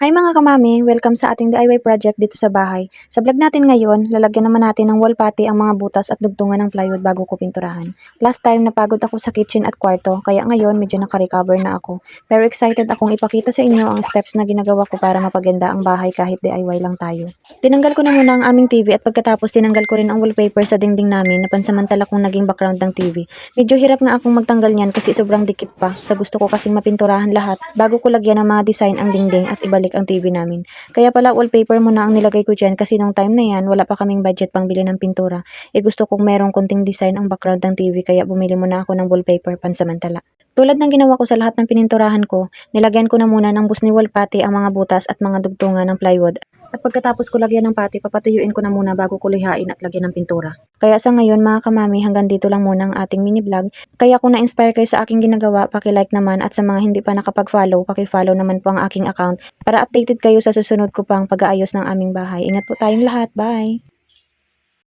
Hi mga kamami, welcome sa ating DIY project dito sa bahay. Sa vlog natin ngayon, lalagyan naman natin ng wall putty ang mga butas at dugtungan ng plywood bago ko pinturahan. Last time napagod ako sa kitchen at kwarto, kaya ngayon medyo nakarecover na ako. Pero excited akong ipakita sa inyo ang steps na ginagawa ko para mapaganda ang bahay kahit DIY lang tayo. Tinanggal ko na muna ang aming TV at pagkatapos tinanggal ko rin ang wallpaper sa dingding namin na pansamantala kong naging background ng TV. Medyo hirap nga akong magtanggal niyan kasi sobrang dikit pa. Sa gusto ko kasing mapinturahan lahat bago ko lagyan ng mga design ang dingding at ibalik ang TV namin. Kaya pala wallpaper muna ang nilagay ko dyan kasi nung time na yan wala pa kaming budget pang bili ng pintura. E gusto kong merong konting design ang background ng TV kaya bumili muna ako ng wallpaper pansamantala. Tulad ng ginawa ko sa lahat ng pininturahan ko, nilagyan ko na muna ng bus ni wall putty ang mga butas at mga dugtungan ng plywood. At pagkatapos ko lagyan ng pati, papatuyuin ko na muna bago ko lihain at lagyan ng pintura. Kaya sa ngayon mga kamami, hanggang dito lang muna ang ating mini vlog. Kaya kung na-inspire kayo sa aking ginagawa, paki-like naman at sa mga hindi pa nakapag-follow, paki-follow naman po ang aking account para updated kayo sa susunod ko pang pag-aayos ng aming bahay. Ingat po tayong lahat. Bye!